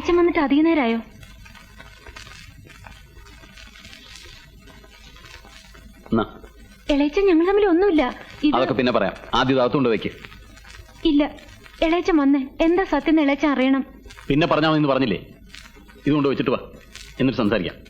അച്ഛൻ വന്നിട്ട് അധിക നേരമായോ? ഇളയച്ചൻ ഞങ്ങൾ തമ്മിൽ ഒന്നുമില്ല. അതൊക്കെ പിന്നെ പറയാം. ആദ്യം അകത്തുകൊണ്ട് വെക്ക്. ഇല്ല. ഇളയച്ചൻ വന്നേ എന്താ സത്യം ഇളയച്ചൻ അറിയണം. പിന്നെ പറഞ്ഞാൽ പറഞ്ഞില്ലേ? ഇതുകൊണ്ട് വെച്ചിട്ട് വാ. എന്നിട്ട് സംസാരിക്കാം.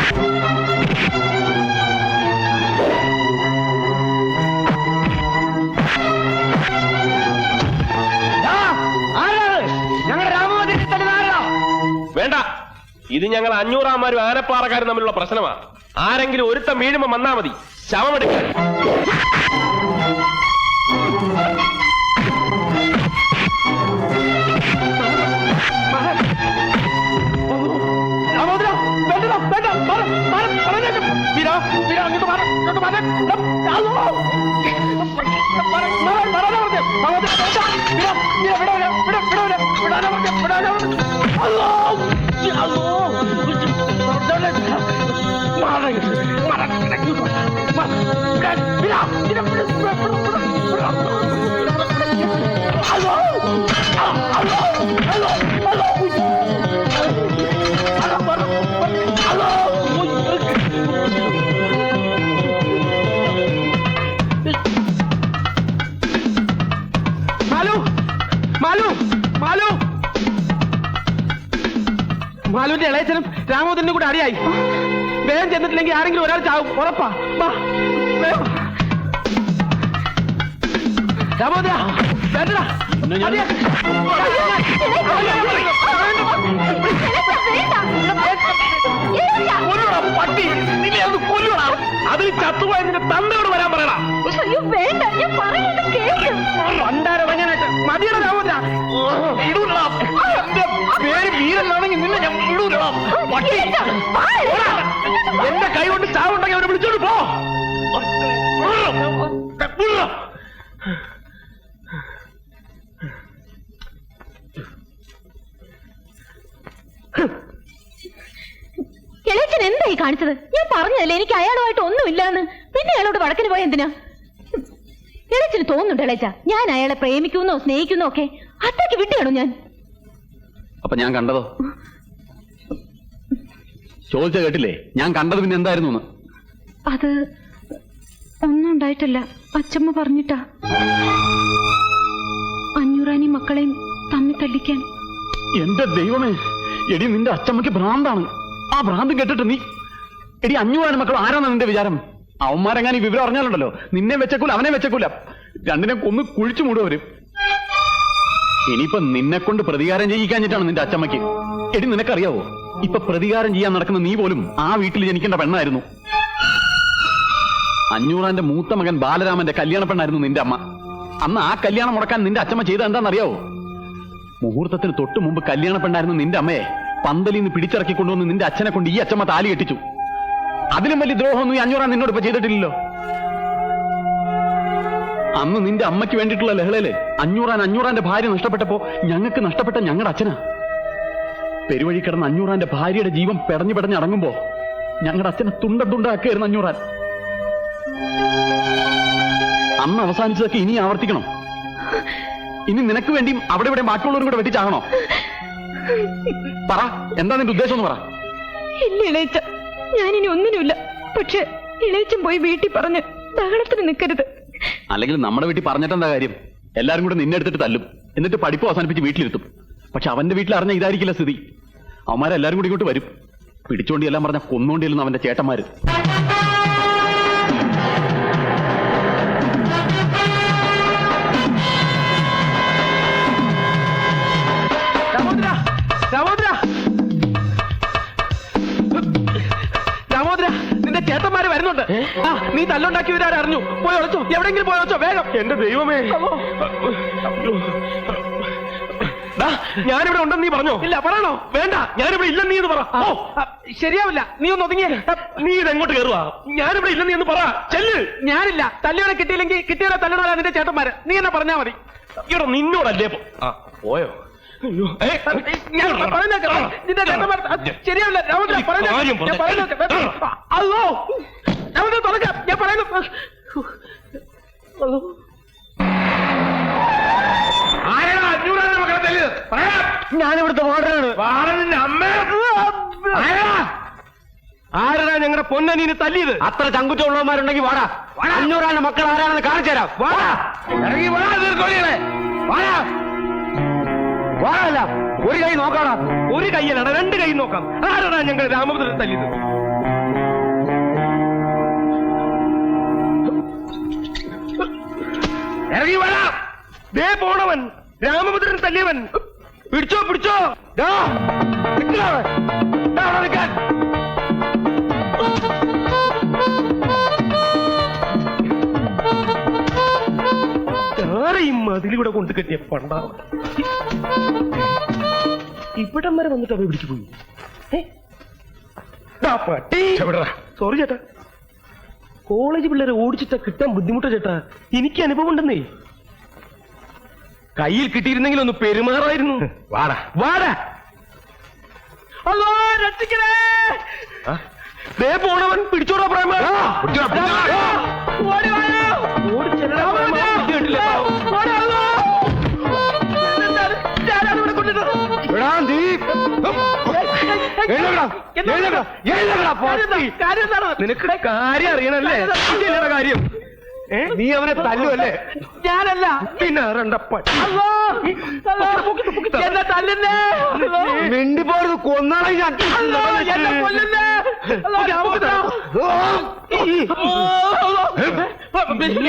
ഇത് ഞങ്ങൾ അഞ്ഞൂറാമാരും ആനപ്പാറക്കാരും തമ്മിലുള്ള പ്രശ്നമാണ് ആരെങ്കിലും ഒരുത്തം വീഴുമ്പോ വന്നാ മതി. ശവമെടുക്കാൻ Allah! Allah! മാലുവിന്റെ ഇളയച്ചനും രാമോദരനും കൂടെ അടിയായി. വേഗം ചെന്നിട്ടില്ലെങ്കിൽ ആരെങ്കിലും ഒരാൾ ചാവും. ഉറപ്പാ. വാ, വേഗം. രാമോദര വേണ്ടടാ. അടിയാ. കൊല്ലുടാ, പട്ടി. നിന്നെ ഒന്ന് കൊല്ലുടാ. അതിൽ ചത്തുപോയ നിന്റെ തന്തയോട് വരാൻ പറയടാ. പണ്ടാരവങ്ങനായിട്ട് മതിയുടെ രാമോദര ഇടൂലടാ. എന്റെ പേര് വീരനാണെങ്കിൽ നിന്നെ ഞാൻ വിടൂലടാ. പട്ടി. ഓടാ. എന്റെ കൈ കൊണ്ട് ചാവുണ്ടെങ്കിൽ അവരെ വിളിച്ചോണ്ട് പോ. ഇളയച്ചൻ എന്തായി കാണിച്ചത്? ഞാൻ പറഞ്ഞതല്ലേ എനിക്ക് അയാളുമായിട്ട് ഒന്നുമില്ലാന്ന്? പിന്നെ അയാളോട് വടക്കിന് പോയ എന്തിനാ? ഇളയച്ചന് തോന്നുന്നുണ്ട് ഇളച്ച ഞാൻ അയാളെ പ്രേമിക്കുന്നോ സ്നേഹിക്കുന്നോ ഒക്കെ അത്രയ്ക്ക് വിട്ടിയാണോ ഞാൻ? അപ്പൊ ഞാൻ കണ്ടതോ? ചോദിച്ച കേട്ടില്ലേ? ഞാൻ കണ്ടത് പിന്നെ എന്തായിരുന്നു അത് ഒന്നും ഉണ്ടായിട്ടില്ല. അച്ചമ്മ പറഞ്ഞിട്ടാ. അഞ്ഞൂറാനി മക്കളെയും തമ്മി തല്ലിക്കാൻ. എന്റെ ദൈവമേ എടി നിന്റെ അച്ഛമ്മക്ക് ഭ്രാന്താണ്. ആ ഭ്രാന്ത് കേട്ടിട്ട് നീ എടി അഞ്ഞൂറാനി മക്കൾ ആരാണ് നിന്റെ വിചാരം? അവന്മാരെങ്ങാൻ ഈ വിവരം അറിഞ്ഞാലുണ്ടല്ലോ. നിന്നെ വെച്ചക്കൂല അവനെ വെച്ചക്കൂല. രണ്ടിനെ ഒന്ന് കുഴിച്ചു മൂടുവര്. ഇനിയിപ്പൊ നിന്നെ കൊണ്ട് പ്രതികാരം ചെയ്യിക്കാഞ്ഞിട്ടാണ് നിന്റെ അച്ഛമ്മക്ക് എടി നിനക്കറിയാവോ? ഇപ്പൊ പ്രതികാരം ചെയ്യാൻ നടക്കുന്ന നീ പോലും ആ വീട്ടിൽ ജനിക്കേണ്ട പെണ്ണായിരുന്നു. അഞ്ഞൂറാന്റെ മൂത്ത മകൻ ബാലരാമന്റെ കല്യാണ പെണ്ണായിരുന്നു നിന്റെ അമ്മ. അന്ന് ആ കല്യാണം മുടക്കാൻ നിന്റെ അച്ചമ്മ ചെയ്ത എന്താണെന്നറിയാവോ മുഹൂർത്തത്തിന് തൊട്ട് മുമ്പ് കല്യാണ പെണ്ണായിരുന്നു നിന്റെ അമ്മയെ. പന്തലിൽ നിന്ന് പിടിച്ചിറക്കി കൊണ്ടുവന്ന് നിന്റെ അച്ഛനെ കൊണ്ട് ഈ അച്ഛമ്മ താലി കെട്ടിച്ചു. അതിലും വലിയ ദ്രോഹമൊന്നും ഈ അഞ്ഞൂറാൻ നിന്നോട് ഇപ്പൊ ചെയ്തിട്ടില്ലല്ലോ. അന്ന് നിന്റെ അമ്മയ്ക്ക് വേണ്ടിയിട്ടുള്ള ലഹളയിൽ അഞ്ഞൂറാൻ അഞ്ഞൂറാന്റെ ഭാര്യ നഷ്ടപ്പെട്ടപ്പോ ഞങ്ങൾക്ക് നഷ്ടപ്പെട്ട ഞങ്ങളുടെ അച്ഛനാ. പെരുവഴി കിടന്ന അഞ്ഞൂറാന്റെ ഭാര്യയുടെ ജീവൻ പെടഞ്ഞു പെടഞ്ഞ് അടങ്ങുമ്പോ ഞങ്ങളുടെ അച്ഛനെ തുണ്ട തുണ്ടാക്കിയായിരുന്നു അഞ്ഞൂറാൻ. അന്ന് അവസാനിച്ചതൊക്കെ ഇനി ആവർത്തിക്കണം. ഇനി നിനക്ക് വേണ്ടിയും അവിടെ ഇവിടെ ബാക്കിയുള്ളവരും കൂടെ വെട്ടിച്ചാകണോ? പറ എന്താ നിന്റെ ഉദ്ദേശം എന്ന് പറ. ഇല്ല ഇളയച്ച. ഞാനിനി ഒന്നിനുമില്ല. പക്ഷെ ഇളയച്ചൻ പോയി വീട്ടിൽ പറഞ്ഞ് ബഹളത്തിന് നിൽക്കരുത് അല്ലെങ്കിൽ നമ്മുടെ വീട്ടിൽ പറഞ്ഞിട്ടെന്താ കാര്യം? എല്ലാരും കൂടെ നിന്നെ എടുത്തിട്ട് തല്ലും. എന്നിട്ട് പഠിപ്പ് അവസാനിപ്പിച്ച് വീട്ടിലിരുത്തും. പക്ഷെ അവന്റെ വീട്ടിൽ അറിഞ്ഞ ഇതായിരിക്കില്ല സ്ഥിതി. അവന്മാരെല്ലാരും കൂടി ഇങ്ങോട്ട് വരും. പിടിച്ചോണ്ടി എല്ലാം പറഞ്ഞ കൊന്നോണ്ടിരുന്നു അവന്റെ ചേട്ടന്മാര്. ചേട്ടന്മാര് വരുന്നുണ്ട്. ആ നീ തല്ലുണ്ടാക്കി വരാൻ അറിഞ്ഞു. പോയി ഒളിച്ചോ. എവിടെങ്കിലും പോയി ഒളിച്ചോ വേഗം. എന്റെ ദൈവമേ. ഞാനിവിടെ ഉണ്ടെന്ന് നീ പറഞ്ഞോ? ഇല്ല പറയണോ? വേണ്ട ഞാനിവിടെ ഇല്ലെന്ന് നീ എന്ന് പറ. ഓ ശരിയാവില്ല നീ ഒന്ന് ഒതുങ്ങിയ. നീ ഇതെങ്ങോട്ട് കയറുവാ ഞാനിവിടെ ഇല്ലെന്ന് നീ എന്ന് പറ. ചെല്ല്. ഞാനില്ല തല്ലിയോടെ കിട്ടിയില്ലെങ്കിൽ കിട്ടിയോടെ തല്ലണോടാ നിന്റെ ചേട്ടന്മാര്. നീ എന്നെ പറഞ്ഞാ മതി. ഇവിടെ നിന്നോടല്ലേ പോയോ? ശരിയാവില്ല. അല്ലോ. ഞാൻ പറയുന്നു അല്ലോ. ആരാടാ അഞ്ഞൂറാണ് മക്കളെ പറയാം ഞാനിവിടുത്തെ വാർഡനാണ്. വാർഡനിന്റെ അമ്മ? ആരാടാ ആരാ ഞങ്ങളുടെ പൊന്നനീന് തല്ലിയത്? അത്ര ചങ്കുറ്റുള്ളവന്മാരുണ്ടെങ്കിൽ വാടാ. അഞ്ഞൂറാണ് മക്കൾ ആരാണെന്ന് കാണിച്ചു തരാം. വാടാ. ഇറങ്ങി വാടാ തീർക്കോളികളെ വാടാ. വാടല്ല ഒരു കൈ നോക്കാടാ. ഒരു കൈയല്ല രണ്ട് കൈ നോക്കാം. ആരാണ് ഞങ്ങൾ രാമഭദ്രൻ തല്ലിയത്? ഇറങ്ങി വാടാ. ദേ പോണവൻ രാമഭദ്രൻ തല്ലിയവൻ. പിടിച്ചോ പിടിച്ചോ. ഈ മതിലൂടെ കൊണ്ട് കെട്ടിയ പണ്ടാവ. ഇവിടം വരെ വന്നിട്ട് അവ പിടിച്ചു പോയി. സോറി ചേട്ടാ. കോളേജ് പിള്ളേരെ ഓടിച്ചിട്ടാ കിട്ടാൻ ബുദ്ധിമുട്ടാ ചേട്ടാ. എനിക്ക് അനുഭവം ഉണ്ടെന്നേ. കയ്യിൽ കിട്ടിയിരുന്നെങ്കിൽ ഒന്ന് പെരുമാറായിരുന്നു. വാടാ. വാടാ. രക്ഷിക്കണേ. ദേ പോണവൻ പിടിച്ചോടാ പ്രേമ. നിനക്ക് കാര്യം അറിയണല്ലേ? കാര്യം? നീ അവനെ തല്ലുവല്ലേ? ഞാനല്ല. പിന്നെ എന്നെ തല്ലുന്നേ. മിണ്ടിപ്പോയത് കൊന്നാളെ ഞാൻ. എന്നെ കൊല്ലുന്നേ. അല്ലോ രാമഭദ്ര.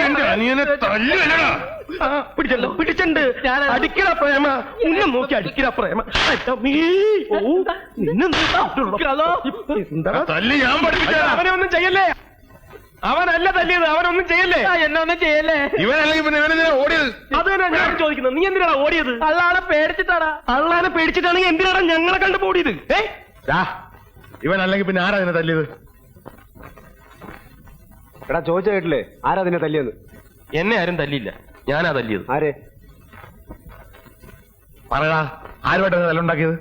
എന്റെ അനിയനെ തല്ലുവല്ലടാ. ആ, പിടിച്ചല്ലോ പിടിച്ചിട്ടുണ്ട് അടിക്കട പ്രേമ. നിന്നെ നോക്കി അടിക്കട പ്രേമ. നിന്നെ തല്ല് ഞാൻ അവനെ ഒന്നും ചെയ്യല്ലേ? അവനല്ല തല്ലിയത് അവനൊന്നും ചെയ്യല്ലേ? എന്നൊന്നും ചെയ്യല്ലേ? ഇവനല്ലെങ്കിൽ പിന്നെ ഇവനെന്തിനാ ഓടിയത്? അത് തന്നെ ഞാൻ ചോദിക്കുന്നത് നീ എന്തിനാണ് ഓടിയത്? അള്ളാളെ പേടിച്ചിട്ടാടാ. അള്ളാനെ പേടിച്ചിട്ടാണെങ്കിൽ എന്തിനാണ് ഞങ്ങളെ കണ്ടു ഓടിയത്? ഏ? ഇവൻ അല്ലെങ്കിൽ പിന്നെ ആരാ അതിനെ തല്ലിയത്? എടാ ചോദിച്ച കേട്ടില്ലേ? ആരാ നിന്നെ തല്ലിയെന്ന് എന്നെ ആരും തല്ലിയില്ല. ഞാനാ തല്ലിയത്. ആരെ? പറയടാ ആരുമായിട്ടാണ് തല്ലുണ്ടാക്കിയത്?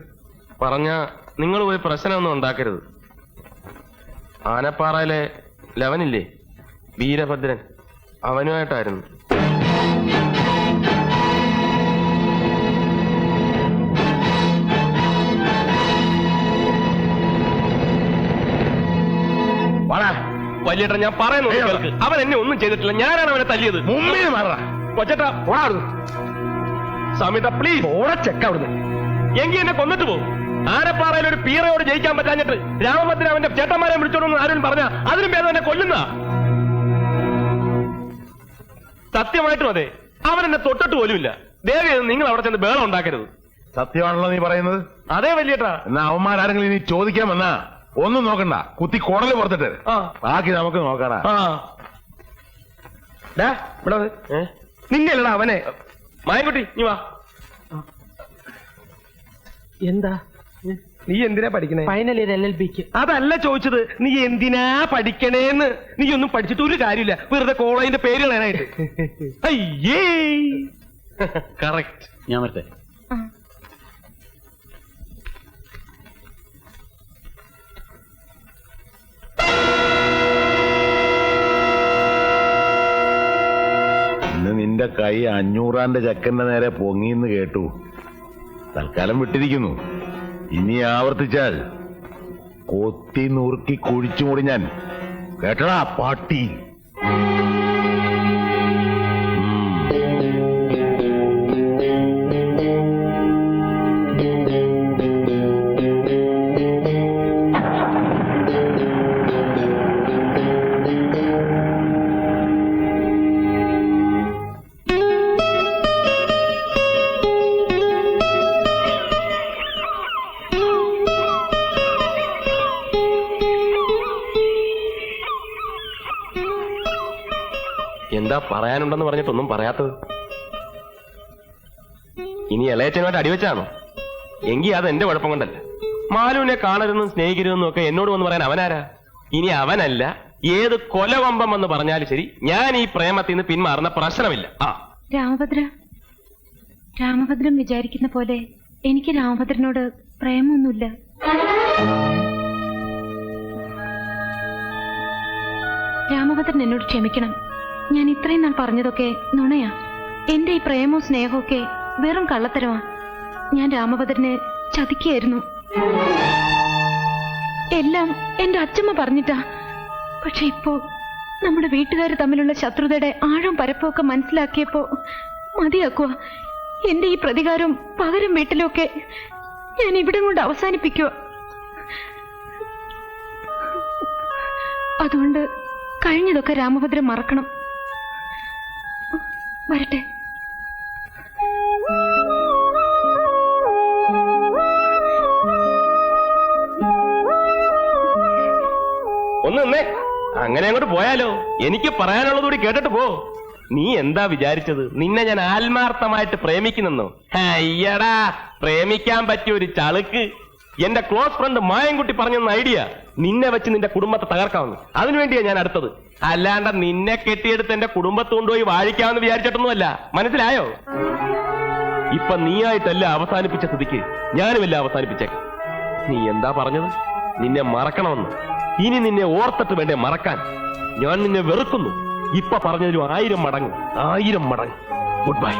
പറഞ്ഞ നിങ്ങൾ പോയി പ്രശ്നമൊന്നും ഉണ്ടാക്കരുത്. ആനപ്പാറയിലെ ലവനില്ലേ? വീരഭദ്രൻ. അവനുമായിട്ടായിരുന്നു. വലിയേട്ടൻ ഞാൻ പറയുന്നു. അവൻ എന്നെ ഒന്നും ചെയ്തിട്ടില്ല. ഞാനാണ് അവനെ തല്ലിയത്. മുമ്പിൽ മാറടാ കൊച്ചേട്ടാ സമിത പ്ലീസ് ഓടച്ചെക്ക അവിടുന്ന്. എങ്കി എന്നെ കൊന്നിട്ട് പോകും ആനപ്പാറയിൽ ഒരു പീറയോട് ജയിക്കാൻ പറ്റാഞ്ഞിട്ട് രാമത്തിന് അവന്റെ ചേട്ടന്മാരെ വിളിച്ചോണ്ടെന്ന് ആരും പറഞ്ഞ? അതിനും ഭേദം എന്നെ കൊല്ലുന്ന? സത്യമായിട്ടും അതെ. അവൻ എന്നെ തൊട്ടിട്ട് പോലുമില്ല. ദേവി നിങ്ങൾ അവിടെ ചെന്ന് ബേളം ഉണ്ടാക്കരുത്. സത്യമാണല്ലോ നീ പറയുന്നത്. അതേ വലിയട്ടാ. എന്നാ അവന്മാരാരെങ്കിലും ഇനി ചോദിക്കാൻ വന്നാ ഒന്നും നോക്കണ്ട. കുത്തി കുടൽ പുറത്തിട്ട്. ബാക്കി നമുക്ക് നോക്കണ. നിന്നെയല്ലടാ അവനെ. മായൻകുട്ടി നീ വാ. എന്താ? നീ എന്തിനാ പഠിക്കണേ? ഫൈനൽ ഇയർ എൽ എൽ ബിക്ക് അതല്ല ചോദിച്ചത്. നീ എന്തിനാ പഠിക്കണേന്ന്? നീ ഒന്നും പഠിച്ചിട്ട് ഒരു കാര്യമില്ല. വെറുതെ കോളേജിന്റെ പേര് കളയാനായിട്ട്. അയ്യേ! കറക്റ്റ് ഞാൻ വരട്ടെ. ഇന്ന് നിന്റെ കൈ അഞ്ഞൂറാന്റെ ചക്കന്റെ നേരെ പൊങ്ങിന്ന് കേട്ടു. തൽക്കാലം വിട്ടിരിക്കുന്നു. ഇനി ആവർത്തിച്ചാൽ കൊത്തി നുറുക്കി കുഴിച്ചു മുടി ഞാൻ. കേട്ടടാ പാട്ടി. പറയാനുണ്ടെന്ന് പറഞ്ഞിട്ടൊന്നും പറയാത്തത്. ഇനി ഇളയച്ചനുമായിട്ട് അടിവെച്ചാണോ? എങ്കി അത് എന്റെ കുഴപ്പം കൊണ്ടല്ല. മാലുവിനെ കാണരുതെന്നും സ്നേഹിക്കരുതെന്നും ഒക്കെ എന്നോട് വന്ന് പറയാൻ അവനാരാ? ഇനി അവനല്ല ഏത് കൊലവമ്പം എന്ന് പറഞ്ഞാലും ശരി ഞാൻ ഈ പ്രേമത്തിൽ നിന്ന് പിന്മാറുന്ന പ്രശ്നമില്ല. ആ. രാമഭദ്ര രാമഭദ്രൻ വിചാരിക്കുന്ന പോലെ എനിക്ക് രാമഭദ്രനോട് പ്രേമൊന്നുമില്ല. രാമഭദ്രൻ എന്നോട് ക്ഷമിക്കണം. ഞാൻ ഇത്രയും നാൾ പറഞ്ഞതൊക്കെ നുണയാ. എന്റെ ഈ പ്രേമവും സ്നേഹമൊക്കെ വെറും കള്ളത്തരമാ. ഞാൻ രാമഭദ്രനെ ചതിക്കുകയായിരുന്നു എല്ലാം എന്റെ അച്ഛമ്മ പറഞ്ഞിട്ടാ. പക്ഷെ ഇപ്പോ നമ്മുടെ വീട്ടുകാർ തമ്മിലുള്ള ശത്രുതയുടെ ആഴം പരപ്പൊക്കെ മനസ്സിലാക്കിയപ്പോ മതിയാക്കുക എന്റെ ഈ പ്രതികാരം പകരം വീട്ടിലൊക്കെ ഞാൻ ഇവിടെ കൊണ്ട് അവസാനിപ്പിക്കുക അതുകൊണ്ട് കഴിഞ്ഞതൊക്കെ രാമഭദ്രൻ മറക്കണം. വരട്ടെ. ഒന്ന് നിന്നേ. അങ്ങനെ അങ്ങോട്ട് പോയാലോ? എനിക്ക് പറയാനുള്ളത് കൂടി കേട്ടിട്ട് പോ. നീ എന്താ വിചാരിച്ചത്? നിന്നെ ഞാൻ ആത്മാർത്ഥമായിട്ട് പ്രേമിക്കുന്നെന്നോ? അയ്യടാ പ്രേമിക്കാൻ പറ്റിയ ഒരു ചളുക്ക്. എന്റെ ക്ലോസ് ഫ്രണ്ട് മായൻകുട്ടി പറഞ്ഞെന്ന ഐഡിയ നിന്നെ വെച്ച് നിന്റെ കുടുംബത്തെ തകർക്കാവുന്നു. അതിനുവേണ്ടിയാ ഞാൻ അടുത്തത്. അല്ലാണ്ട് നിന്നെ കെട്ടിയെടുത്ത് എന്റെ കുടുംബത്തെ കൊണ്ടുപോയി വാഴിക്കാമെന്ന് വിചാരിച്ചിട്ടൊന്നുമല്ല. മനസ്സിലായോ? ഇപ്പൊ നീയായിട്ടല്ല അവസാനിപ്പിച്ച സ്ഥിതിക്ക് ഞാനുമല്ല അവസാനിപ്പിച്ചേക്കാം? നീ എന്താ പറഞ്ഞത്? നിന്നെ മറക്കണമെന്ന്. ഇനി നിന്നെ ഓർത്തിട്ട് വേണ്ടേ മറക്കാൻ. ഞാൻ നിന്നെ വെറുക്കുന്നു. ഇപ്പൊ പറഞ്ഞതിലും ആയിരം മടങ്ങ് ആയിരം മടങ്ങ്. Good bye